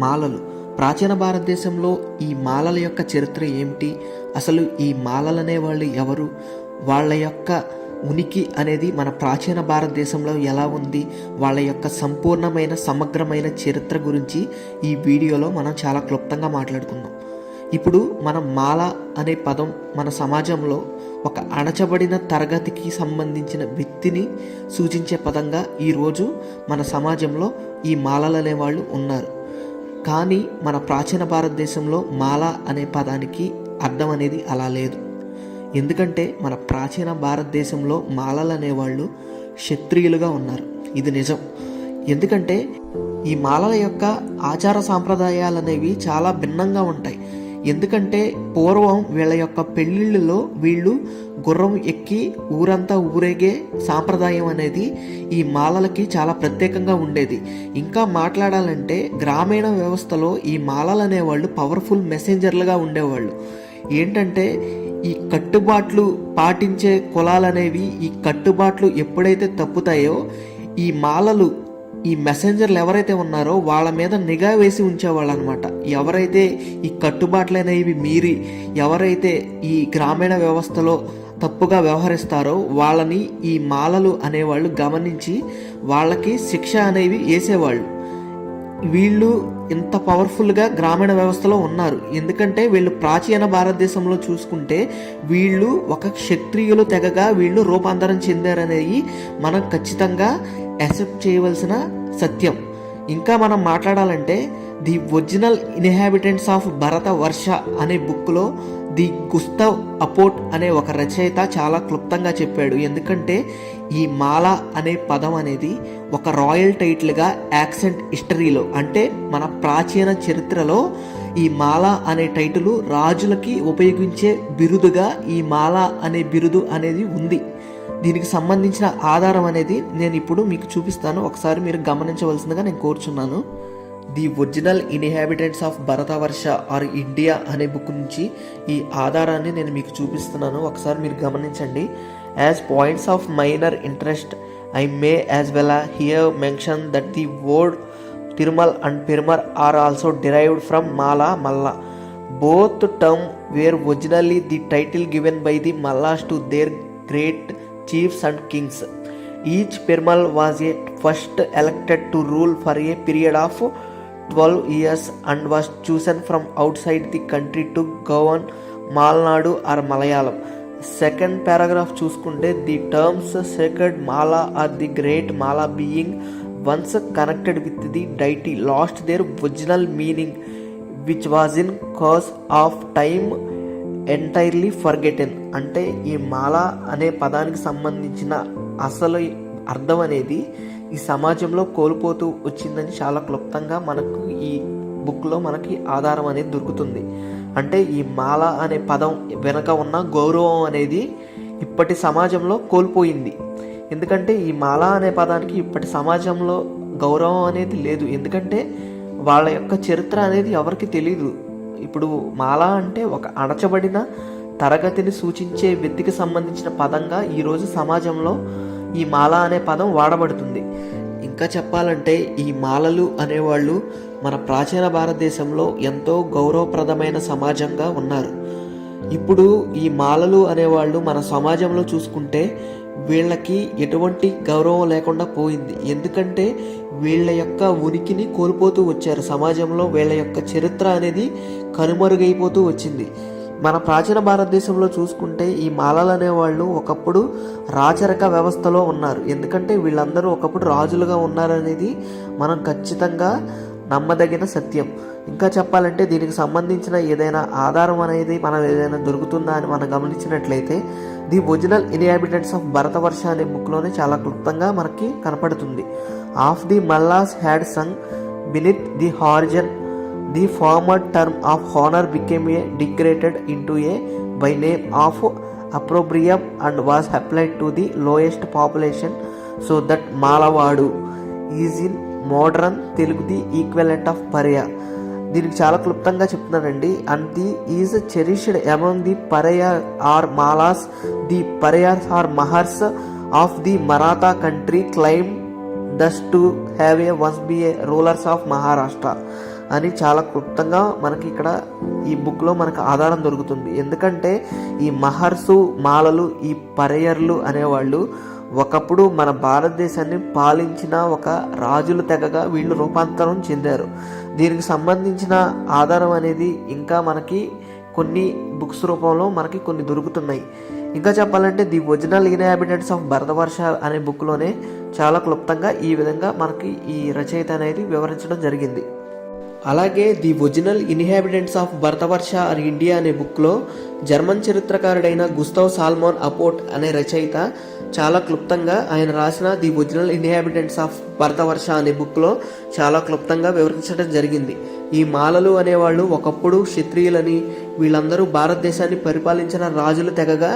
మాలలు. ప్రాచీన భారతదేశంలో ఈ మాలల యొక్క చరిత్ర ఏమిటి? అసలు ఈ మాలలనే వాళ్ళు ఎవరు? వాళ్ళ యొక్క ఉనికి అనేది మన ప్రాచీన భారతదేశంలో ఎలా ఉంది? వాళ్ళ యొక్క సంపూర్ణమైన సమగ్రమైన చరిత్ర గురించి ఈ వీడియోలో మనం చాలా క్లుప్తంగా మాట్లాడుకుందాం. ఇప్పుడు మనం మాల అనే పదం మన సమాజంలో ఒక అణచబడిన తరగతికి సంబంధించిన వ్యక్తిని సూచించే పదంగా ఈరోజు మన సమాజంలో ఈ మాలలనే వాళ్ళు ఉన్నారు. కానీ మన ప్రాచీన భారతదేశంలో మాల అనే పదానికి అర్థం అనేది అలా లేదు. ఎందుకంటే మన ప్రాచీన భారతదేశంలో మాలలు అనేవాళ్ళు క్షత్రియులుగా ఉన్నారు. ఇది నిజం. ఎందుకంటే ఈ మాలల యొక్క ఆచార సాంప్రదాయాలు అనేవి చాలా భిన్నంగా ఉంటాయి. ఎందుకంటే పూర్వం వీళ్ళ యొక్క పెళ్ళిళ్ళలో వీళ్ళు గుర్రం ఎక్కి ఊరంతా ఊరేగే సాంప్రదాయం అనేది ఈ మాలలకి చాలా ప్రత్యేకంగా ఉండేది. ఇంకా మాట్లాడాలంటే గ్రామీణ వ్యవస్థలో ఈ మాలలు అనేవాళ్ళు పవర్ఫుల్ మెసెంజర్లుగా ఉండేవాళ్ళు. ఏంటంటే ఈ కట్టుబాట్లు పాటించే కులాలనేవి ఈ కట్టుబాట్లు ఎప్పుడైతే తప్పుతాయో ఈ మాలలు ఈ మెసెంజర్లు ఎవరైతే ఉన్నారో వాళ్ళ మీద నిఘా వేసి ఉంచేవాళ్ళు అనమాట ఎవరైతే ఈ కట్టుబాట్లు అనేవి మీరి ఎవరైతే ఈ గ్రామీణ వ్యవస్థలో తప్పుగా వ్యవహరిస్తారో వాళ్ళని ఈ మాలలు అనేవాళ్ళు గమనించి వాళ్ళకి శిక్ష అనేవి వేసేవాళ్ళు. వీళ్ళు ఇంత పవర్ఫుల్గా గ్రామీణ వ్యవస్థలో ఉన్నారు. ఎందుకంటే వీళ్ళు ప్రాచీన భారతదేశంలో చూసుకుంటే వీళ్ళు ఒక క్షత్రియులు తెగగా వీళ్ళు రూపాంతరం చెందారనేది మనం ఖచ్చితంగా యాక్సెప్ట్ చేయవలసిన సత్యం. ఇంకా మనం మాట్లాడాలంటే the original inhabitants of Bharata Varsha అనే బుక్లో ది గుస్తవ్ అపోట్ అనే ఒక రచయిత చాలా క్లుప్తంగా చెప్పాడు. ఎందుకంటే ఈ మాల అనే పదం అనేది ఒక రాయల్ టైటిల్గా యాక్సెంట్ హిస్టరీలో అంటే మన ప్రాచీన చరిత్రలో ఈ మాల అనే టైటిల్ రాజులకి ఉపయోగించే బిరుదుగా ఈ మాల అనే బిరుదు అనేది ఉంది. దీనికి సంబంధించిన ఆధారం అనేది నేను ఇప్పుడు మీకు చూపిస్తాను. ఒకసారి మీరు గమనించవలసిందిగా నేను కోరుచున్నాను. The original inhabitants of Bharatavarsha or India అనే బుక్ నుంచి ఈ ఆధారాన్ని నేను మీకు చూపిస్తున్నాను. ఒకసారి మీరు గమనించండి. As points of minor interest I may as well here mention that the word Tirumal and Perumal are also derived from Mala Malla both term were originally the title given by the Mallas to their great chiefs and kings. Each Perumal was a first elected to rule for a period of 12 years and was chosen from outside the country to govern Malnadu or Malayalam. Second paragraph చూసుకుంటే the terms second Mala or the great Mala being once connected with the deity lost their original meaning which was in course of time entirely forgotten అంటే ఈ మాల అనే పదానికి సంబంధించిన అసలు అర్థం అనేది ఈ సమాజంలో కోల్పోతూ వచ్చిందని చాలా క్లుప్తంగా మనకు ఈ బుక్లో మనకి ఆధారం అనేది దొరుకుతుంది. అంటే ఈ మాల అనే పదం వెనక ఉన్న గౌరవం అనేది ఇప్పటి సమాజంలో కోల్పోయింది. ఎందుకంటే ఈ మాల అనే పదానికి ఇప్పటి సమాజంలో గౌరవం అనేది లేదు. ఎందుకంటే వాళ్ళ యొక్క చరిత్ర అనేది ఎవరికి తెలియదు ఇప్పుడు మాల అంటే ఒక అణచబడిన తరగతిని సూచించే వ్యక్తికి సంబంధించిన పదంగా ఈరోజు సమాజంలో ఈ మాల అనే పదం వాడబడుతుంది. ఇంకా చెప్పాలంటే ఈ మాలలు అనేవాళ్ళు మన ప్రాచీన భారతదేశంలో ఎంతో గౌరవప్రదమైన సమాజంగా ఉన్నారు. ఇప్పుడు ఈ మాలలు అనేవాళ్ళు మన సమాజంలో చూసుకుంటే వీళ్ళకి ఎటువంటి గౌరవం లేకుండా పోయింది. ఎందుకంటే వీళ్ళ యొక్క ఉనికిని కోల్పోతూ వచ్చారు. సమాజంలో వీళ్ళ యొక్క చరిత్ర అనేది కనుమరుగైపోతూ వచ్చింది. మన ప్రాచీన భారతదేశంలో చూసుకుంటే ఈ మాలలు అనేవాళ్ళు ఒకప్పుడు రాచరిక వ్యవస్థలో ఉన్నారు. ఎందుకంటే వీళ్ళందరూ ఒకప్పుడు రాజులుగా ఉన్నారనేది మనం ఖచ్చితంగా నమ్మదగిన సత్యం. ఇంకా చెప్పాలంటే దీనికి సంబంధించిన ఏదైనా ఆధారం అనేది మనం ఏదైనా దొరుకుతుందా అని మనం గమనించినట్లయితే the original inhabitants of Bharatavarsha అనే బుక్లోనే చాలా క్లుప్తంగా మనకి కనపడుతుంది. Of the Mallas had sunk beneath the horizon the former term of honour became a degraded into a by name of opprobrium and was applied to the lowest population so that మాలవాడు is in modern Telugu the equivalent of Paraya. దీనికి చాలా క్లుప్తంగా చెప్తున్నానండి. And the is cherished among the Paraya or Malas the Parayas or Mahars of the Maratha country claim thus to have a once be a rulers of Maharashtra అని చాలా క్లుప్తంగా మనకి ఇక్కడ ఈ బుక్లో మనకు ఆధారం దొరుకుతుంది. ఎందుకంటే ఈ మహర్సు మాలలు ఈ పరేయర్లు అనేవాళ్ళు ఒకప్పుడు మన భారతదేశాన్ని పాలించిన ఒక రాజుల తెగగా వీళ్ళు రూపాంతరం చెందారు. దీనికి సంబంధించిన ఆధారం అనేది ఇంకా మనకి కొన్ని బుక్స్ రూపంలో మనకి కొన్ని దొరుకుతున్నాయి. ఇంకా చెప్పాలంటే the original inhabitants of Bharatavarsha అనే బుక్లోనే చాలా క్లుప్తంగా ఈ విధంగా మనకి ఈ రచయిత అనేది వివరించడం జరిగింది. అలాగే the original inhabitants of Bharatavarsha or India అనే బుక్లో జర్మన్ చరిత్రకారుడైన గుస్తవ్ సాల్మోన్ అపోర్ట్ అనే రచయిత చాలా క్లుప్తంగా ఆయన రాసిన the original inhabitants of Bharatavarsha అనే బుక్లో చాలా క్లుప్తంగా వివరించడం జరిగింది. ఈ మాలలు అనేవాళ్ళు ఒకప్పుడు క్షత్రియులని వీళ్ళందరూ భారతదేశాన్ని పరిపాలించిన రాజులు తెగగా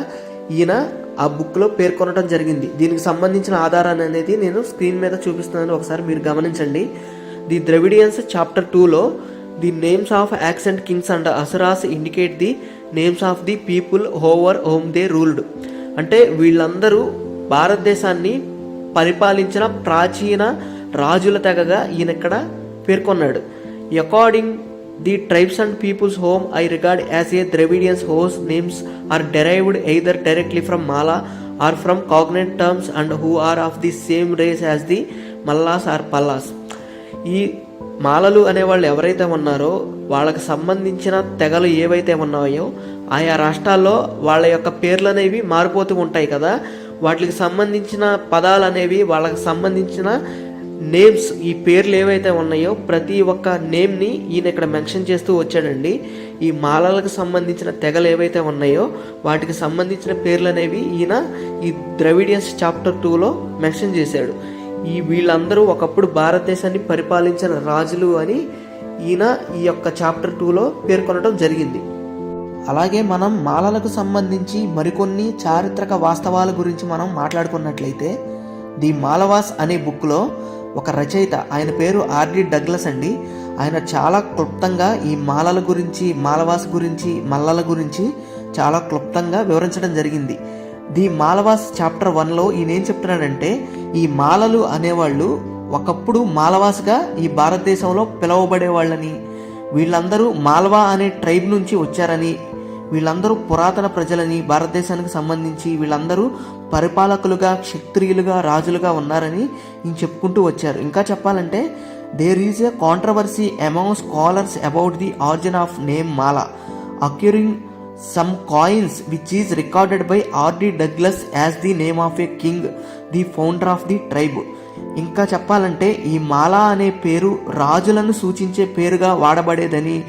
ఈయన ఆ బుక్లో పేర్కొనడం జరిగింది. దీనికి సంబంధించిన ఆధారాన్ని అనేది నేను స్క్రీన్ మీద చూపిస్తున్నాను. ఒకసారి మీరు గమనించండి. ది ద్రవిడియన్స్ చాప్టర్ టూలో the names of ancient kings and Asuras indicate the names of the people over whom they ruled. అంటే వీళ్ళందరూ భారతదేశాన్ని పరిపాలించిన ప్రాచీన రాజుల తెగగా ఈయన ఇక్కడ పేర్కొన్నాడు. According the tribes and peoples whom I regard as a Dravidians whose names are derived either directly from Mala or from cognate terms and who are of the same race as the Mallas or Pallas ఈ మాలలు అనేవాళ్ళు ఎవరైతే ఉన్నారో వాళ్ళకి సంబంధించిన తెగలు ఏవైతే ఉన్నాయో ఆయా రాష్ట్రాల్లో వాళ్ళ యొక్క పేర్లు అనేవి మారిపోతూ ఉంటాయి కదా. వాటికి సంబంధించిన పదాలు అనేవి వాళ్ళకి సంబంధించిన నేమ్స్ ఈ పేర్లు ఏవైతే ఉన్నాయో ప్రతి ఒక్క నేమ్ని ఈయన ఇక్కడ మెన్షన్ చేస్తూ వచ్చాడండి. ఈ మాలలకు సంబంధించిన తెగలు ఏవైతే ఉన్నాయో వాటికి సంబంధించిన పేర్లు అనేవి ఈయన ఈ ద్రవిడియన్స్ చాప్టర్ టూలో మెన్షన్ చేశాడు. ఈ వీళ్ళందరూ ఒకప్పుడు భారతదేశాన్ని పరిపాలించిన రాజులు అని ఈయన ఈ యొక్క చాప్టర్ టూలో పేర్కొనడం జరిగింది. అలాగే మనం మాలలకు సంబంధించి మరికొన్ని చారిత్రక వాస్తవాల గురించి మనం మాట్లాడుకున్నట్లయితే ది మాలవాస్ అనే బుక్లో ఒక రచయిత ఆయన పేరు ఆర్డి డగ్లస్ అండి. ఆయన చాలా క్లుప్తంగా ఈ మాలల గురించి మాలవాస్ గురించి మల్లల గురించి చాలా క్లుప్తంగా వివరించడం జరిగింది. ది మాలవాస్ చాప్టర్ వన్లో ఈయన ఏం చెప్తున్నాడంటే ఈ మాలలు అనేవాళ్ళు ఒకప్పుడు మాలవాస్గా ఈ భారతదేశంలో పిలువబడే వాళ్ళని వీళ్ళందరూ మాల్వా అనే ట్రైబ్ నుంచి వచ్చారని వీళ్ళందరూ పురాతన ప్రజలని భారతదేశానికి సంబంధించి వీళ్ళందరూ పరిపాలకులుగా క్షత్రియులుగా రాజులుగా ఉన్నారని ఈయన చెప్పుకుంటూ వచ్చారు. ఇంకా చెప్పాలంటే there is a controversy among scholars about the origin of name Mala occurring some coins which is recorded by R D Douglas as the name of a king the founder of the tribe ఇంకా చెప్పాలంటే ఈ మాలా అనే పేరు రాజులను సూచించే పేరుగా వాడబడేదని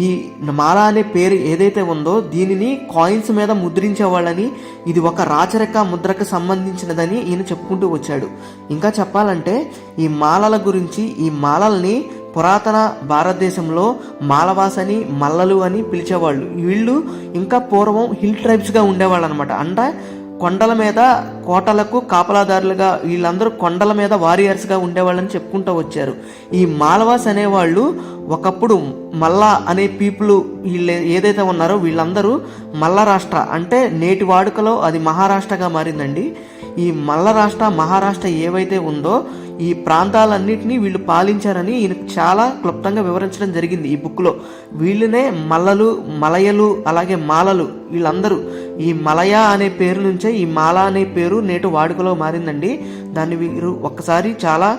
ఈ మాల అనే పేరు ఏదైతే ఉందో దీనిని కాయిన్స్ మీద ముద్రించేవాళ్ళని ఇది ఒక రాచరిక ముద్రకు సంబంధించినదని ఈయన చెప్పుకుంటూ వచ్చాడు. ఇంకా చెప్పాలంటే ఈ మాలల గురించి ఈ మాలల్ని పురాతన భారతదేశంలో మాలవాస్ అని మల్లలు అని పిలిచేవాళ్ళు. వీళ్ళు ఇంకా పూర్వం హిల్ ట్రైబ్స్గా ఉండేవాళ్ళు అనమాట అంటే కొండల మీద కోటలకు కాపలాదారులుగా వీళ్ళందరూ కొండల మీద వారియర్స్గా ఉండేవాళ్ళని చెప్పుకుంటూ వచ్చారు. ఈ మాలవాస్ అనేవాళ్ళు ఒకప్పుడు మల్లా అనే పీపుల్ వీళ్ళు ఏదైతే ఉన్నారో వీళ్ళందరూ మల్ల రాష్ట్ర అంటే నేటి వాడుకలో అది మహారాష్ట్రగా మారిందండి. ఈ మల్ల రాష్ట్ర మహారాష్ట్ర ఏవైతే ఉందో ఈ ప్రాంతాలన్నింటినీ వీళ్ళు పాలించారని ఈయన చాలా క్లుప్తంగా వివరించడం జరిగింది ఈ బుక్లో. వీళ్ళనే మల్లలు మలయలు అలాగే మాలలు వీళ్ళందరూ. ఈ మలయ అనే పేరు నుంచే ఈ మాల అనే పేరు నేటి వాడుకలో మారిందండి. దాన్ని వీరు ఒక్కసారి చాలా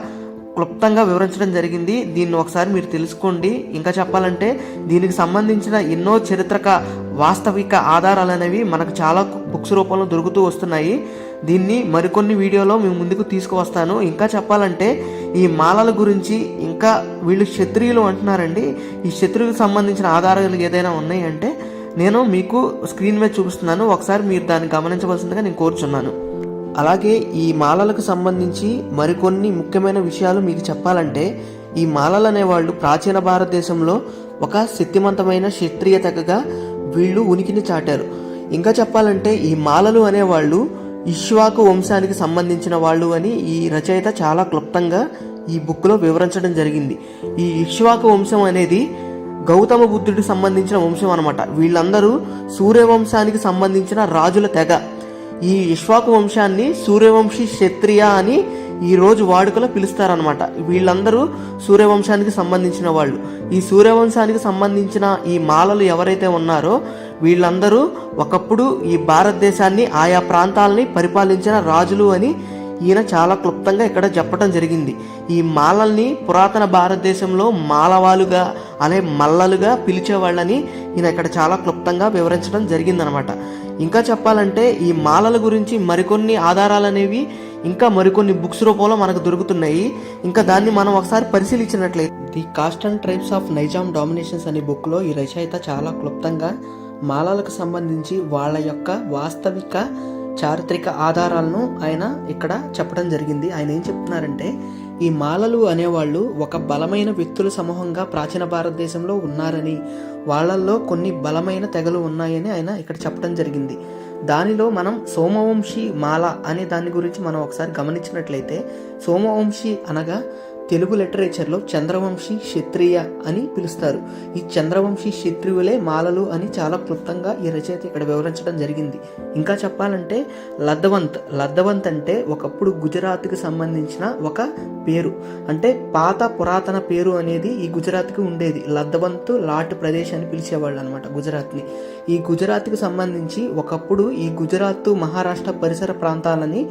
క్లుప్తంగా వివరించడం జరిగింది. దీన్ని ఒకసారి మీరు తెలుసుకోండి. ఇంకా చెప్పాలంటే దీనికి సంబంధించిన ఎన్నో చరిత్రక వాస్తవిక ఆధారాలు అనేవి మనకు చాలా బుక్స్ రూపంలో దొరుకుతూ వస్తున్నాయి. దీన్ని మరికొన్ని వీడియోలో మేము ముందుకు తీసుకువస్తాను. ఇంకా చెప్పాలంటే ఈ మాలల గురించి ఇంకా వీళ్ళు క్షత్రియులు అంటున్నారండి. ఈ క్షత్రియులకు సంబంధించిన ఆధారాలు ఏదైనా ఉన్నాయంటే నేను మీకు స్క్రీన్ మీద చూపిస్తున్నాను. ఒకసారి మీరు దాన్ని గమనించవలసిందిగా నేను కోరుచున్నాను. అలాగే ఈ మాలలకు సంబంధించి మరికొన్ని ముఖ్యమైన విషయాలు మీకు చెప్పాలంటే ఈ మాలలు అనేవాళ్ళు ప్రాచీన భారతదేశంలో ఒక శక్తివంతమైన క్షత్రియ తెగగా వీళ్ళు ఉనికిని చాటారు. ఇంకా చెప్పాలంటే ఈ మాలలు అనేవాళ్ళు ఇష్వాకు వంశానికి సంబంధించిన వాళ్ళు అని ఈ రచయిత చాలా క్లుప్తంగా ఈ బుక్లో వివరించడం జరిగింది. ఈ ఇష్వాకు వంశం అనేది గౌతమ బుద్ధుడికి సంబంధించిన వంశం అనమాట వీళ్ళందరూ సూర్యవంశానికి సంబంధించిన రాజుల తెగ. ఈ ఇష్వాకు వంశాన్ని సూర్యవంశీ క్షత్రియ అని ఈ రోజు వాడుకలో పిలుస్తారనమాట వీళ్ళందరూ సూర్యవంశానికి సంబంధించిన వాళ్ళు. ఈ సూర్యవంశానికి సంబంధించిన ఈ మాలలు ఎవరైతే ఉన్నారో వీళ్ళందరూ ఒకప్పుడు ఈ భారతదేశాన్ని ఆయా ప్రాంతాలని పరిపాలించిన రాజులు అని ఈయన చాలా క్లుప్తంగా ఇక్కడ చెప్పడం జరిగింది. ఈ మాలల్ని పురాతన భారతదేశంలో మాలవాలుగా అనే మల్లలుగా పిలిచేవాళ్ళని ఈయన ఇక్కడ చాలా క్లుప్తంగా వివరించడం జరిగిందనమాట ఇంకా చెప్పాలంటే ఈ మాలల గురించి మరికొన్ని ఆధారాలు అనేవి ఇంకా మరికొన్ని బుక్స్ రూపంలో మనకు దొరుకుతున్నాయి. ఇంకా దాన్ని మనం ఒకసారి పరిశీలించినట్లయితే the caste and tribes of Nizam dominations అనే బుక్లో ఈ రచయిత చాలా క్లుప్తంగా మాలలకు సంబంధించి వాళ్ళ యొక్క వాస్తవిక చారిత్రక ఆధారాలను ఆయన ఇక్కడ చెప్పడం జరిగింది. ఆయన ఏం చెప్తున్నారంటే ఈ మాలలు అనేవాళ్ళు ఒక బలమైన వ్యక్తుల సమూహంగా ప్రాచీన భారతదేశంలో ఉన్నారని వాళ్ళల్లో కొన్ని బలమైన తెగలు ఉన్నాయని ఆయన ఇక్కడ చెప్పడం జరిగింది. దానిలో మనం సోమవంశీ మాల అనే దాని గురించి మనం ఒకసారి గమనించినట్లయితే సోమవంశీ అనగా తెలుగు లిటరేచర్లో చంద్రవంశీ క్షత్రియ అని పిలుస్తారు. ఈ చంద్రవంశీ క్షత్రియులే మాలలు అని చాలా క్లుప్తంగా ఈ రచయిత ఇక్కడ వివరించడం జరిగింది. ఇంకా చెప్పాలంటే లద్దవంత్ లద్దవంత్ అంటే ఒకప్పుడు గుజరాత్కి సంబంధించిన ఒక పేరు. అంటే పాత పురాతన పేరు అనేది ఈ గుజరాత్కి ఉండేది. లద్దవంత్ లాట్ ప్రదేశ్ అని పిలిచేవాళ్ళు అనమాట గుజరాత్ని. ఈ గుజరాత్కి సంబంధించి ఒకప్పుడు ఈ గుజరాత్ మహారాష్ట్ర పరిసర ప్రాంతాలని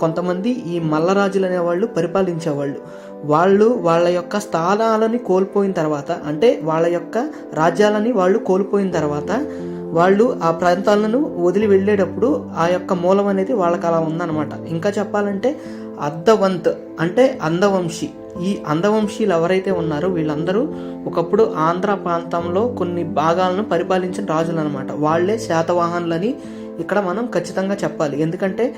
కొంతమంది ఈ మల్లరాజులు అనేవాళ్ళు పరిపాలించేవాళ్ళు. వాళ్ళు వాళ్ళ యొక్క స్థానాలని కోల్పోయిన తర్వాత అంటే వాళ్ళ యొక్క రాజ్యాలని వాళ్ళు కోల్పోయిన తర్వాత వాళ్ళు ఆ ప్రాంతాలను వదిలి వెళ్ళేటప్పుడు ఆ యొక్క మూలం అనేది వాళ్ళకి అలా ఉందన్నమాట. ఇంకా చెప్పాలంటే అద్దవంత్ అంటే అందవంశీ ఈ అందవంశీలు ఎవరైతే ఉన్నారో వీళ్ళందరూ ఒకప్పుడు ఆంధ్ర ప్రాంతంలో కొన్ని భాగాలను పరిపాలించిన రాజులు అనమాట వాళ్ళే శాతవాహనులని ఇక్కడ మనం ఖచ్చితంగా చెప్పాలి. ఎందుకంటే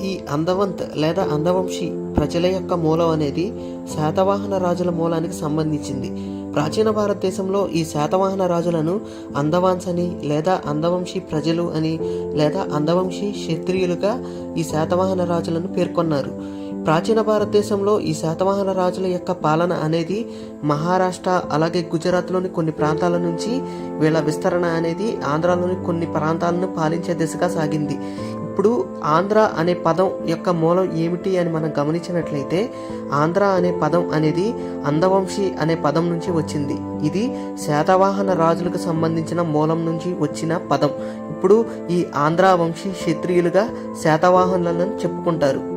ఈ అందవంత్ లేదా అందవంశీ ప్రజల యొక్క మూలం అనేది శాతవాహన రాజుల మూలానికి సంబంధించింది. ప్రాచీన భారతదేశంలో ఈ శాతవాహన రాజులను అందవాన్స్ అని లేదా అందవంశీ ప్రజలు అని లేదా అందవంశీ క్షత్రియులుగా ఈ శాతవాహన రాజులను పేర్కొన్నారు. ప్రాచీన భారతదేశంలో ఈ శాతవాహన రాజుల యొక్క పాలన అనేది మహారాష్ట్ర అలాగే గుజరాత్లోని కొన్ని ప్రాంతాల నుంచి వీళ్ళ విస్తరణ అనేది ఆంధ్రాలోని కొన్ని ప్రాంతాలను పాలించే దిశగా సాగింది. ఇప్పుడు ఆంధ్ర అనే పదం యొక్క మూలం ఏమిటి అని మనం గమనించినట్లయితే ఆంధ్ర అనే పదం అనేది అందవంశీ అనే పదం నుంచి వచ్చింది. ఇది శాతవాహన రాజులకు సంబంధించిన మూలం నుంచి వచ్చిన పదం. ఇప్పుడు ఈ ఆంధ్ర వంశీ క్షత్రియులుగా శాతవాహనులను చెప్పుకుంటారు.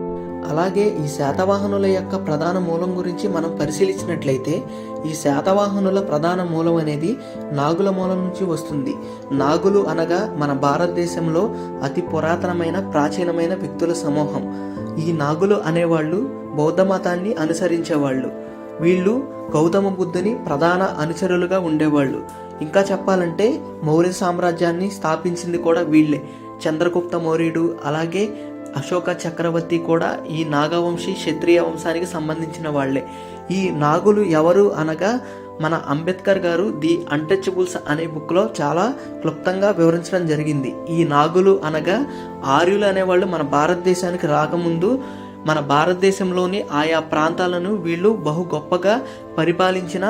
అలాగే ఈ శాతవాహనుల యొక్క ప్రధాన మూలం గురించి మనం పరిశీలించినట్లయితే ఈ శాతవాహనుల ప్రధాన మూలం అనేది నాగుల మూలం నుంచి వస్తుంది. నాగులు అనగా మన భారతదేశంలో అతి పురాతనమైన ప్రాచీనమైన వ్యక్తుల సమూహం. ఈ నాగులు అనేవాళ్ళు బౌద్ధ మతాన్ని అనుసరించేవాళ్ళు. వీళ్ళు గౌతమ బుద్ధుని ప్రధాన అనుచరులుగా ఉండేవాళ్ళు. ఇంకా చెప్పాలంటే మౌర్య సామ్రాజ్యాన్ని స్థాపించింది కూడా వీళ్ళే. చంద్రగుప్త మౌర్యుడు అలాగే అశోక చక్రవర్తి కూడా ఈ నాగవంశీ క్షత్రియ వంశానికి సంబంధించిన వాళ్ళే. ఈ నాగులు ఎవరు అనగా మన అంబేద్కర్ గారు ది అన్టచబుల్స్ అనే బుక్లో చాలా క్లుప్తంగా వివరించడం జరిగింది. ఈ నాగులు అనగా ఆర్యులు అనేవాళ్ళు మన భారతదేశానికి రాకముందు మన భారతదేశంలోని ఆయా ప్రాంతాలను వీళ్ళు బహు గొప్పగా పరిపాలించిన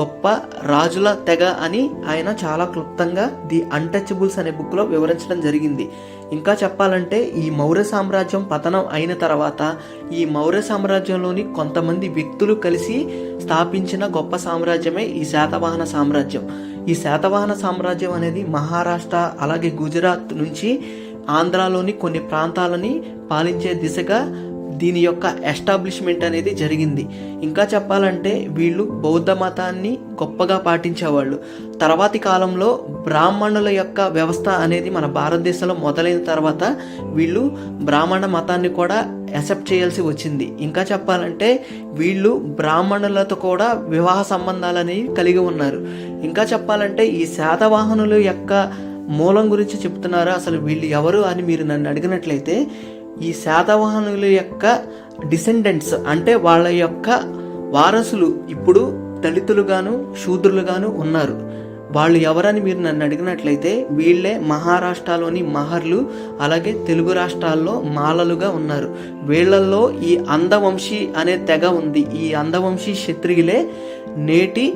గొప్ప రాజుల తెగ అని ఆయన చాలా క్లుప్తంగా ది అన్టచబుల్స్ అనే బుక్లో వివరించడం జరిగింది. ఇంకా చెప్పాలంటే ఈ మౌర్య సామ్రాజ్యం పతనం అయిన తర్వాత ఈ మౌర్య సామ్రాజ్యంలోని కొంతమంది వ్యక్తులు కలిసి స్థాపించిన గొప్ప సామ్రాజ్యమే ఈ శాతవాహన సామ్రాజ్యం. ఈ శాతవాహన సామ్రాజ్యం అనేది మహారాష్ట్ర అలాగే గుజరాత్ నుంచి ఆంధ్రాలోని కొన్ని ప్రాంతాలని పాలించే దిశగా దీని యొక్క ఎస్టాబ్లిష్మెంట్ అనేది జరిగింది. ఇంకా చెప్పాలంటే వీళ్ళు బౌద్ధ మతాన్ని గొప్పగా పాటించేవాళ్ళు. తర్వాతి కాలంలో బ్రాహ్మణుల యొక్క వ్యవస్థ అనేది మన భారతదేశంలో మొదలైన తర్వాత వీళ్ళు బ్రాహ్మణ మతాన్ని కూడా యాక్సెప్ట్ చేయాల్సి వచ్చింది. ఇంకా చెప్పాలంటే వీళ్ళు బ్రాహ్మణులతో కూడా వివాహ సంబంధాలు అనేవి కలిగి ఉన్నారు. ఇంకా చెప్పాలంటే ఈ శాతవాహనుల యొక్క మూలం గురించి చెప్తున్నారు? అసలు వీళ్ళు ఎవరు అని మీరు నన్ను అడిగినట్లయితే ఈ శాతవాహనుల యొక్క డిసెండెంట్స్ అంటే వాళ్ళ యొక్క వారసులు ఇప్పుడు దళితులుగాను శూద్రులుగాను ఉన్నారు. వాళ్ళు ఎవరని మీరు నన్ను అడిగినట్లయితే వీళ్ళే మహారాష్ట్రలోని మహర్లు అలాగే తెలుగు రాష్ట్రాల్లో మాలలుగా ఉన్నారు. వీళ్ళల్లో ఈ అందవంశీ అనే తెగ ఉంది. ఈ అందవంశీ క్షత్రియులే నేటి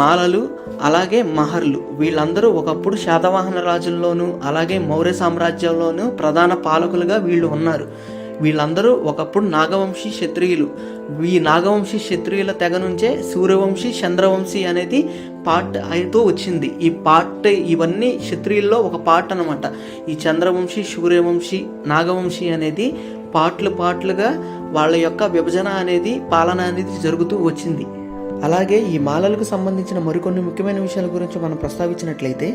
మాలలు అలాగే మహర్లు. వీళ్ళందరూ ఒకప్పుడు శాతవాహన రాజుల్లోనూ అలాగే మౌర్య సామ్రాజ్యంలోనూ ప్రధాన పాలకులుగా వీళ్ళు ఉన్నారు. వీళ్ళందరూ ఒకప్పుడు నాగవంశీ క్షత్రియులు. ఈ నాగవంశీ క్షత్రియుల తెగ నుంచే సూర్యవంశీ చంద్రవంశీ అనేది పార్ట్ అయితూ వచ్చింది. ఈ పార్ట్ ఇవన్నీ క్షత్రియుల్లో ఒక పార్ట్ అనమాట ఈ చంద్రవంశీ సూర్యవంశీ నాగవంశీ అనేది పార్ట్లు పార్ట్లుగా వాళ్ళ యొక్క విభజన అనేది పాలన అనేది జరుగుతూ వచ్చింది. అలాగే ఈ మాలలకు సంబంధించిన మరికొన్ని ముఖ్యమైన విషయాల గురించి మనం ప్రస్తావించినట్లయితే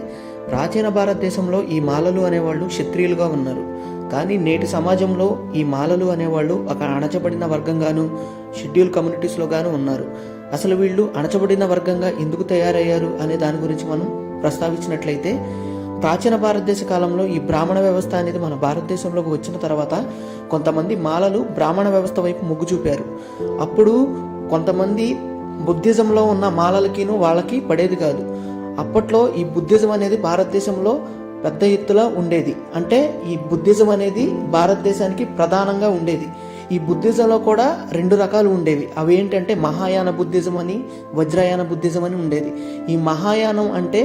ప్రాచీన భారతదేశంలో ఈ మాలలు అనేవాళ్ళు క్షత్రియులుగా ఉన్నారు. కానీ నేటి సమాజంలో ఈ మాలలు అనేవాళ్ళు ఒక అణచబడిన వర్గంగాను షెడ్యూల్ కమ్యూనిటీస్లోగాను ఉన్నారు. అసలు వీళ్ళు అణచబడిన వర్గంగా ఎందుకు తయారయ్యారు అనే దాని గురించి మనం ప్రస్తావించినట్లయితే ప్రాచీన భారతదేశ కాలంలో ఈ బ్రాహ్మణ వ్యవస్థ అనేది మన భారతదేశంలోకి వచ్చిన తర్వాత కొంతమంది మాలలు బ్రాహ్మణ వ్యవస్థ వైపు మొగ్గు చూపారు. అప్పుడు కొంతమంది బుద్ధిజంలో ఉన్న మాలలకిను వాళ్ళకి పడేది కాదు. అప్పట్లో ఈ బుద్ధిజం అనేది భారతదేశంలో పెద్ద ఎత్తులో ఉండేది. అంటే ఈ బుద్ధిజం అనేది భారతదేశానికి ప్రధానంగా ఉండేది. ఈ బుద్ధిజంలో కూడా రెండు రకాలు ఉండేవి. అవి ఏంటంటే మహాయాన బుద్ధిజం అని వజ్రయాన బుద్ధిజం అని ఉండేది. ఈ మహాయానం అంటే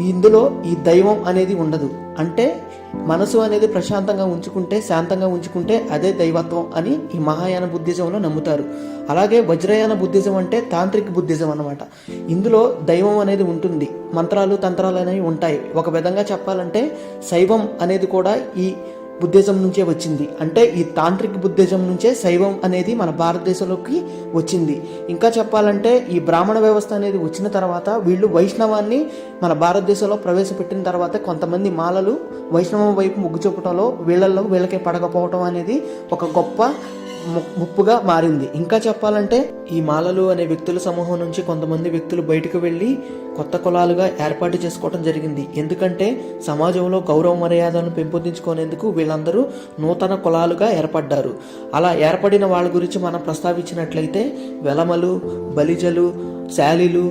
ఇందులో ఈ దైవం అనేది ఉండదు. అంటే మనసు అనేది ప్రశాంతంగా ఉంచుకుంటే శాంతంగా ఉంచుకుంటే అదే దైవత్వం అని ఈ మహాయాన బుద్ధిజంలో నమ్ముతారు. అలాగే వజ్రయాన బుద్ధిజం అంటే తాంత్రిక బుద్ధిజం అన్నమాట. ఇందులో దైవం అనేది ఉంటుంది. మంత్రాలు తంత్రాలు అనేవి ఉంటాయి. ఒక విధంగా చెప్పాలంటే శైవం అనేది కూడా ఈ బుద్ధిజం నుంచే వచ్చింది. అంటే ఈ తాంత్రిక బుద్ధిజం నుంచే శైవం అనేది మన భారతదేశంలోకి వచ్చింది. ఇంకా చెప్పాలంటే ఈ బ్రాహ్మణ వ్యవస్థ అనేది వచ్చిన తర్వాత వీళ్ళు వైష్ణవాన్ని మన భారతదేశంలో ప్రవేశపెట్టిన తర్వాత కొంతమంది మాలలు వైష్ణవం వైపు మొగ్గు చూపటంలో వీళ్ళల్లో వీళ్ళకే పడకపోవటం అనేది ఒక గొప్ప ముప్పుగా మారింది. ఇంకా చెప్పాలంటే ఈ మాలలు అనే వ్యక్తుల సమూహం నుంచి కొంతమంది వ్యక్తులు బయటకు వెళ్ళి కొత్త కులాలుగా ఏర్పాటు చేసుకోవడం జరిగింది. ఎందుకంటే సమాజంలో గౌరవ మర్యాదలను పెంపొందించుకునేందుకు వీళ్ళందరూ నూతన కులాలుగా ఏర్పడ్డారు. అలా ఏర్పడిన వాళ్ళ గురించి మనం ప్రస్తావించినట్లయితే వెలమలు బలిజలు శాలీలు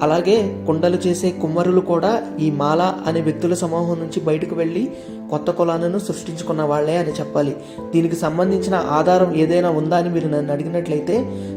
అలాగే కుండలు చేసే కుమ్మరులు కూడా ఈ మాల అనే వ్యక్తుల సమూహం నుంచి బయటకు వెళ్ళి కొత్త కులాలను సృష్టించుకున్న వాళ్ళే అని చెప్పాలి. దీనికి సంబంధించిన ఆధారం ఏదైనా ఉందా అని మీరు నన్ను అడిగినట్లయితే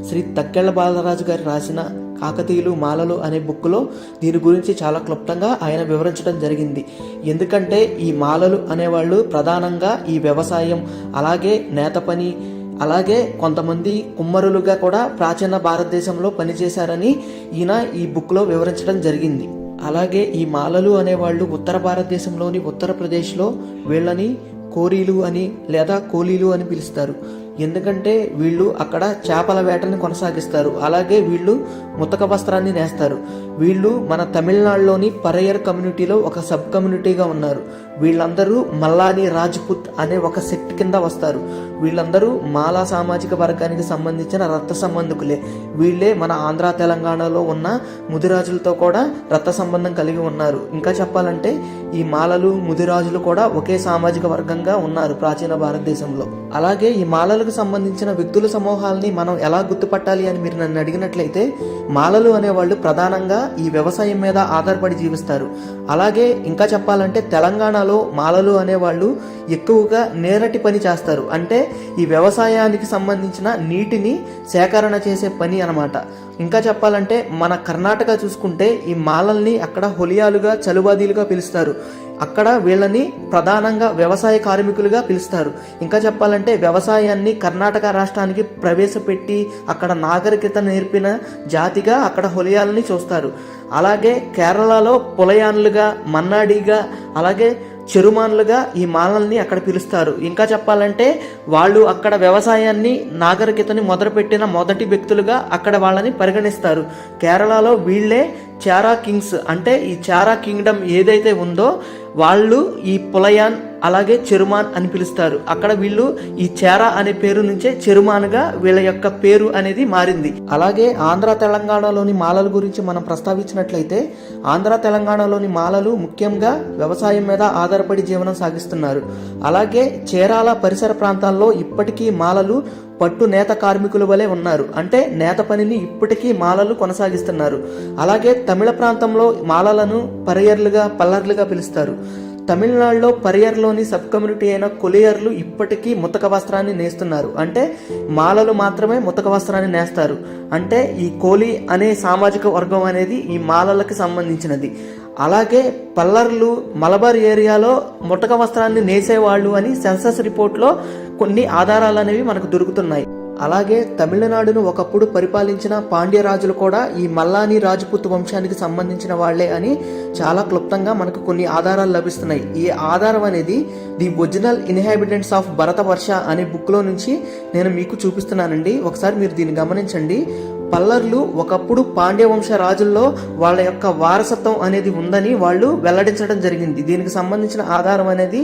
శ్రీ తక్కెళ్ళ బాలరాజు గారు రాసిన కాకతీయులు మాలలు అనే బుక్లో దీని గురించి చాలా క్లుప్తంగా ఆయన వివరించడం జరిగింది. ఎందుకంటే ఈ మాలలు అనేవాళ్ళు ప్రధానంగా ఈ వ్యవసాయం అలాగే నేత పని అలాగే కొంతమంది కుమ్మరులుగా కూడా ప్రాచీన భారతదేశంలో పనిచేశారని ఈయన ఈ బుక్లో వివరించడం జరిగింది. అలాగే ఈ మాలలు అనేవాళ్ళు ఉత్తర భారతదేశంలోని ఉత్తరప్రదేశ్లో వీళ్ళని కోరీలు అని లేదా కోలీలు అని పిలుస్తారు. ఎందుకంటే వీళ్ళు అక్కడ చేపల వేటని కొనసాగిస్తారు. అలాగే వీళ్ళు ముతక వస్త్రాన్ని నేస్తారు. వీళ్ళు మన తమిళనాడులోని పరయర్ కమ్యూనిటీలో ఒక సబ్ కమ్యూనిటీగా ఉన్నారు. వీళ్ళందరూ మల్లాని రాజ్పుత్ అనే ఒక సెట్ కింద వస్తారు. వీళ్ళందరూ మాలా సామాజిక వర్గానికి సంబంధించిన రక్త సంబంధికులే. వీళ్ళే మన ఆంధ్ర తెలంగాణలో ఉన్న ముదిరాజులతో కూడా రక్త సంబంధం కలిగి ఉన్నారు. ఇంకా చెప్పాలంటే ఈ మాలలు ముదిరాజులు కూడా ఒకే సామాజిక వర్గంగా ఉన్నారు ప్రాచీన భారతదేశంలో. అలాగే ఈ మాలలకు సంబంధించిన వ్యక్తుల సమూహాలని మనం ఎలా గుర్తుపట్టాలి అని మీరు నన్ను అడిగినట్లయితే మాలలు అనేవాళ్ళు ప్రధానంగా ఈ వ్యవసాయం మీద ఆధారపడి జీవిస్తారు. అలాగే ఇంకా చెప్పాలంటే తెలంగాణ తెలంగాణలో మాలలు అనేవాళ్ళు ఎక్కువగా నేరటి పని చేస్తారు. అంటే ఈ వ్యవసాయానికి సంబంధించిన నీటిని సేకరణ చేసే పని అనమాట ఇంకా చెప్పాలంటే మన కర్ణాటక చూసుకుంటే ఈ మాలల్ని అక్కడ హొలియాలుగా చలుబాదీలుగా పిలుస్తారు. అక్కడ వీళ్ళని ప్రధానంగా వ్యవసాయ కార్మికులుగా పిలుస్తారు. ఇంకా చెప్పాలంటే వ్యవసాయాన్ని కర్ణాటక రాష్ట్రానికి ప్రవేశపెట్టి అక్కడ నాగరికత నేర్పిన జాతిగా అక్కడ హొలియాలని చూస్తారు. అలాగే కేరళలో పులయాన్లుగా మన్నాడిగా అలాగే చెరుమానులుగా ఈ మాలల్ని అక్కడ పిలుస్తారు. ఇంకా చెప్పాలంటే వాళ్ళు అక్కడ వ్యవసాయాన్ని నాగరికతని మొదలుపెట్టిన మొదటి వ్యక్తులుగా అక్కడ వాళ్ళని పరిగణిస్తారు. కేరళలో వీళ్ళే చారా కింగ్స్. అంటే ఈ చారా కింగ్డమ్ ఏదైతే ఉందో వాళ్ళు ఈ పులయాన్ అలాగే చెరుమాన్ అని పిలుస్తారు. అక్కడ వీళ్ళు ఈ చేరా అనే పేరు నుంచే చెరుమాన్గా వీళ్ళ యొక్క పేరు అనేది మారింది. అలాగే ఆంధ్ర తెలంగాణలోని మాలల గురించి మనం ప్రస్తావించినట్లయితే ఆంధ్ర తెలంగాణలోని మాలలు ముఖ్యంగా వ్యవసాయం మీద ఆధారపడి జీవనం సాగిస్తున్నారు. అలాగే చేరాల పరిసర ప్రాంతాల్లో ఇప్పటికీ మాలలు పట్టు నేత కార్మికుల వలె ఉన్నారు. అంటే నేత పనిని ఇప్పటికీ మాలలు కొనసాగిస్తున్నారు. అలాగే తమిళ ప్రాంతంలో మాలలను పరయర్లుగా పల్లర్లుగా పిలుస్తారు. తమిళనాడులో పరియర్లోని సబ్ కమ్యూనిటీ అయిన కొలియర్లు ఇప్పటికీ ముతక వస్త్రాన్ని నేస్తున్నారు. అంటే మాలలు మాత్రమే ముతక వస్త్రాన్ని నేస్తారు. అంటే ఈ కోలి అనే సామాజిక వర్గం అనేది ఈ మాలలకు సంబంధించినది. అలాగే పల్లర్లు మలబార్ ఏరియాలో ముటక వస్త్రాన్ని నేసేవాళ్ళు అని సెన్సస్ రిపోర్ట్లో కొన్ని ఆధారాలు అనేవి మనకు దొరుకుతున్నాయి. అలాగే తమిళనాడును ఒకప్పుడు పరిపాలించిన పాండ్యరాజులు కూడా ఈ మల్లాని రాజపుత్ వంశానికి సంబంధించిన వాళ్ళే అని చాలా క్లుప్తంగా మనకు కొన్ని ఆధారాలు లభిస్తున్నాయి. ఈ ఆధారం అనేది the original inhabitants of Bharatavarsha అనే బుక్లో నుంచి నేను మీకు చూపిస్తున్నానండి. ఒకసారి మీరు దీన్ని గమనించండి. పల్లర్లు ఒకప్పుడు పాండ్యవంశ రాజుల్లో వాళ్ళ యొక్క వారసత్వం అనేది ఉందని వాళ్ళు వెల్లడించడం జరిగింది. దీనికి సంబంధించిన ఆధారం అనేది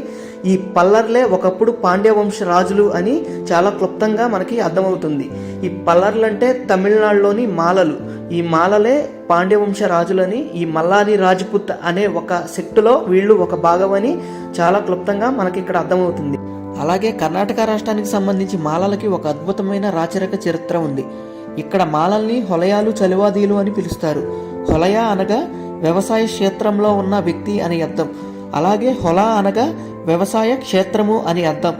ఈ పల్లర్లే ఒకప్పుడు పాండ్యవంశ రాజులు అని చాలా క్లుప్తంగా మనకి అర్థమవుతుంది. ఈ పల్లర్లు అంటే తమిళనాడులోని మాలలు. ఈ మాలలే పాండ్యవంశ రాజులని ఈ మల్లాది రాజ్పుత్ అనే ఒక సెక్టులో వీళ్ళు ఒక భాగమని చాలా క్లుప్తంగా మనకి ఇక్కడ అర్థమవుతుంది. అలాగే కర్ణాటక రాష్ట్రానికి సంబంధించి మాలలకి ఒక అద్భుతమైన రాచరిక చరిత్ర ఉంది. ఇక్కడ మాలల్ని హొలయాలు చలివాదీలు అని పిలుస్తారు. హొలయ అనగా వ్యవసాయ క్షేత్రంలో ఉన్న వ్యక్తి అని అర్థం. అలాగే హొల అనగా వ్యవసాయ క్షేత్రము అని అర్థం.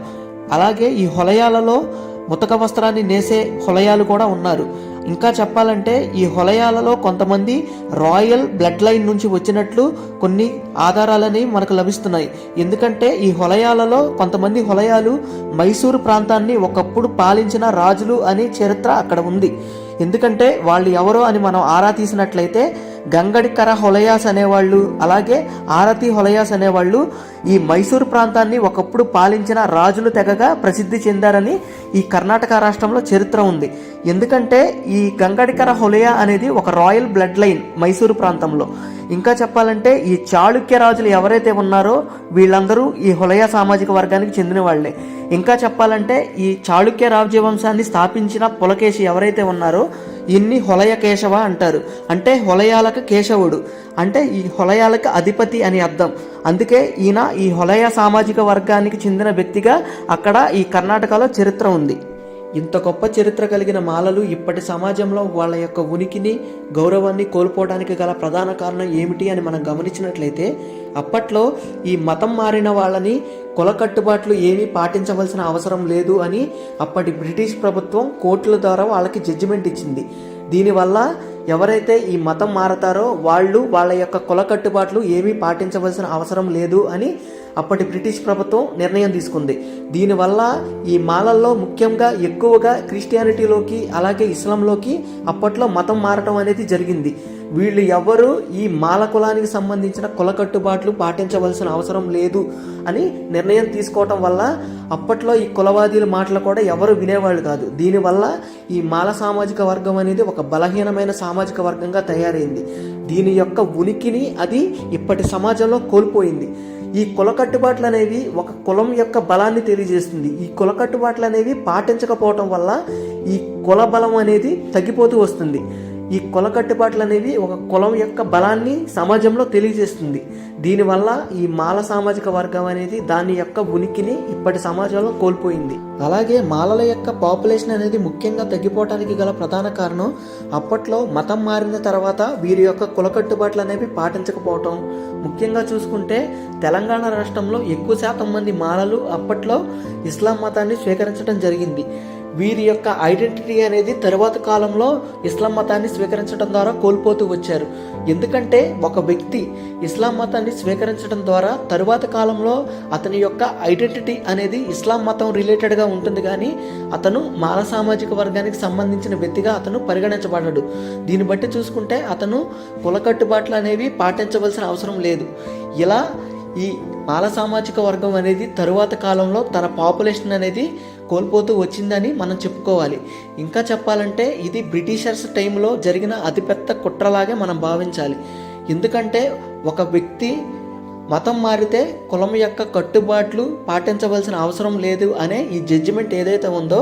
అలాగే ఈ హొలయాలలో ముతక వస్త్రాన్ని నేసే హొలయాలు కూడా ఉన్నారు. ఇంకా చెప్పాలంటే ఈ హొలయాలలో కొంతమంది రాయల్ బ్లడ్ లైన్ నుంచి వచ్చినట్లు కొన్ని ఆధారాలని మనకు లభిస్తున్నాయి. ఎందుకంటే ఈ హొలయాలలో కొంతమంది హొలయాలు మైసూరు ప్రాంతాన్ని ఒకప్పుడు పాలించిన రాజులు అనే చరిత్ర అక్కడ ఉంది. ఎందుకంటే వాళ్ళు ఎవరో అని మనం ఆరా తీసినట్లయితే గంగడికర హొలయాస్ అనేవాళ్ళు అలాగే ఆరతి హొలయాస్ అనేవాళ్ళు ఈ మైసూరు ప్రాంతాన్ని ఒకప్పుడు పాలించిన రాజులు తెగగా ప్రసిద్ధి చెందారని ఈ కర్ణాటక రాష్ట్రంలో చరిత్ర ఉంది. ఎందుకంటే ఈ గంగడికర హొలయ అనేది ఒక రాయల్ బ్లడ్ లైన్ మైసూరు ప్రాంతంలో. ఇంకా చెప్పాలంటే ఈ చాళుక్య రాజులు ఎవరైతే ఉన్నారో వీళ్ళందరూ ఈ హొలయ సామాజిక వర్గానికి చెందిన వాళ్ళే. ఇంకా చెప్పాలంటే ఈ చాళుక్య రాజ్యవంశాన్ని స్థాపించిన పులకేశి ఎవరైతే ఉన్నారో ఇన్ని హొలయ కేశవ అంటారు. అంటే హొలయాలకు కేశవుడు. అంటే ఈ హొలయాలకు అధిపతి అని అర్థం. అందుకే ఈయన ఈ హొలయ సామాజిక వర్గానికి చెందిన వ్యక్తిగా అక్కడ ఈ కర్ణాటకలో చరిత్ర ఉంది. ఇంత గొప్ప చరిత్ర కలిగిన మాలలు ఇప్పటి సమాజంలో వాళ్ళ యొక్క ఉనికిని గౌరవాన్ని కోల్పోవడానికి గల ప్రధాన కారణం ఏమిటి అని మనం గమనించినట్లయితే అప్పట్లో ఈ మతం మారిన వాళ్ళని కుల కట్టుబాట్లు ఏమీ పాటించవలసిన అవసరం లేదు అని అప్పటి బ్రిటిష్ ప్రభుత్వం కోర్టుల ద్వారా వాళ్ళకి జడ్జిమెంట్ ఇచ్చింది. దీనివల్ల ఎవరైతే ఈ మతం మారతారో వాళ్ళు వాళ్ళ యొక్క కుల కట్టుబాట్లు ఏమీ పాటించవలసిన అవసరం లేదు అని అప్పటి బ్రిటిష్ ప్రభుత్వం నిర్ణయం తీసుకుంది. దీనివల్ల ఈ మాలల్లో ముఖ్యంగా ఎక్కువగా క్రిస్టియానిటీలోకి అలాగే ఇస్లాంలోకి అప్పట్లో మతం మారటం అనేది జరిగింది. వీళ్ళు ఎవరు ఈ మాల కులానికి సంబంధించిన కుల కట్టుబాట్లు పాటించవలసిన అవసరం లేదు అని నిర్ణయం తీసుకోవటం వల్ల అప్పట్లో ఈ కులవాదీల మాటలు కూడా ఎవరు వినేవాళ్ళు కాదు. దీనివల్ల ఈ మాల సామాజిక వర్గం అనేది ఒక బలహీనమైన సామాజిక వర్గంగా తయారైంది. దీని యొక్క ఉనికిని అది ఇప్పటి సమాజంలో కోల్పోయింది. ఈ కుల కట్టుబాట్లు అనేవి ఒక కులం యొక్క బలాన్ని తెలియజేస్తుంది. ఈ కుల కట్టుబాట్లు అనేవి పాటించకపోవటం వల్ల ఈ కుల బలం అనేది తగ్గిపోతూ వస్తుంది. ఈ కుల కట్టుబాట్లు అనేవి ఒక కులం యొక్క బలాన్ని సమాజంలో తెలియజేస్తుంది. దీనివల్ల ఈ మాల సామాజిక వర్గం అనేది దాని యొక్క ఉనికిని ఇప్పటి సమాజంలో కోల్పోయింది. అలాగే మాలల యొక్క పాపులేషన్ అనేది ముఖ్యంగా తగ్గిపోవటానికి గల ప్రధాన కారణం అప్పట్లో మతం మారిన తర్వాత వీరి యొక్క కుల కట్టుబాట్లు అనేవి పాటించకపోవటం. ముఖ్యంగా చూసుకుంటే తెలంగాణ రాష్ట్రంలో ఎక్కువ శాతం మంది మాలలు అప్పట్లో ఇస్లాం మతాన్ని స్వీకరించడం జరిగింది. వీరి యొక్క ఐడెంటిటీ అనేది తరువాత కాలంలో ఇస్లాం మతాన్ని స్వీకరించడం ద్వారా కోల్పోతూ వచ్చారు. ఎందుకంటే ఒక వ్యక్తి ఇస్లాం మతాన్ని స్వీకరించడం ద్వారా తరువాత కాలంలో అతని యొక్క ఐడెంటిటీ అనేది ఇస్లాం మతం రిలేటెడ్గా ఉంటుంది కానీ అతను మాల సామాజిక వర్గానికి సంబంధించిన వ్యక్తిగా అతను పరిగణించబడడు దీన్ని బట్టి చూసుకుంటే అతను కుల కట్టుబాట్లు అనేవి పాటించవలసిన అవసరం లేదు. ఇలా ఈ మాల సామాజిక వర్గం అనేది తరువాత కాలంలో తన పాపులేషన్ అనేది కోల్పోతూ వచ్చిందని మనం చెప్పుకోవాలి. ఇంకా చెప్పాలంటే ఇది బ్రిటిషర్స్ టైంలో జరిగిన అతిపెద్ద కుట్రలాగే మనం భావించాలి. ఎందుకంటే ఒక వ్యక్తి మతం మారితే కులం యొక్క కట్టుబాట్లు పాటించవలసిన అవసరం లేదు అనే ఈ జడ్జిమెంట్ ఏదైతే ఉందో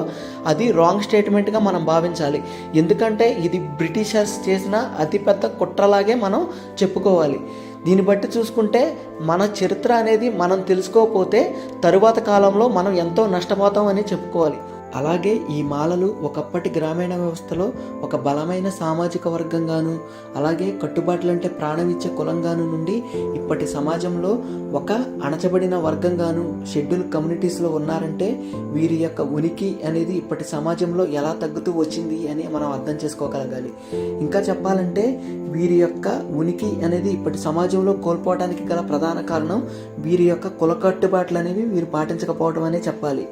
అది రాంగ్ స్టేట్మెంట్గా మనం భావించాలి. ఎందుకంటే ఇది బ్రిటిషర్స్ చేసిన అతిపెద్ద కుట్రలాగే మనం చెప్పుకోవాలి. దీన్ని బట్టి చూసుకుంటే మన చరిత్ర అనేది మనం తెలుసుకోకపోతే తరువాత కాలంలో మనం ఎంతో నష్టపోతాం అని చెప్పుకోవాలి. అలాగే ఈ మాలలు ఒకప్పటి గ్రామీణ వ్యవస్థలో ఒక బలమైన సామాజిక వర్గంగాను అలాగే కట్టుబాట్లంటే ప్రాణం ఇచ్చే కులంగాను నుండి ఇప్పటి సమాజంలో ఒక అణచబడిన వర్గంగాను షెడ్యూల్ కమ్యూనిటీస్లో ఉన్నారంటే వీరి యొక్క ఉనికి అనేది ఇప్పటి సమాజంలో ఎలా తగ్గుతూ వచ్చింది అని మనం అర్థం చేసుకోగలగాలి. ఇంకా చెప్పాలంటే వీరి యొక్క ఉనికి అనేది ఇప్పటి సమాజంలో కోల్పోవడానికి గల ప్రధాన కారణం వీరి యొక్క కుల కట్టుబాట్లు అనేవి వీరు పాటించకపోవడం అనే చెప్పాలి.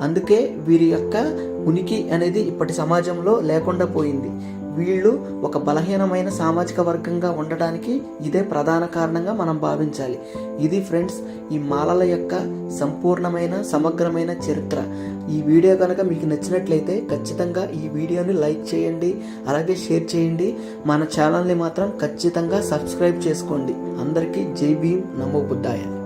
అందుకే వీరి యొక్క ఉనికి అనేది ఇప్పటి సమాజంలో లేకుండా పోయింది. వీళ్ళు ఒక బలహీనమైన సామాజిక వర్గంగా ఉండడానికి ఇదే ప్రధాన కారణంగా మనం భావించాలి. ఇది ఫ్రెండ్స్ ఈ మాలల యొక్క సంపూర్ణమైన సమగ్రమైన చరిత్ర. ఈ వీడియో కనుక మీకు నచ్చినట్లయితే ఖచ్చితంగా ఈ వీడియోని లైక్ చేయండి అలాగే షేర్ చేయండి. మన ఛానల్ని మాత్రం ఖచ్చితంగా సబ్స్క్రైబ్ చేసుకోండి. అందరికీ జై భీమ్ నమో బుద్ధాయ.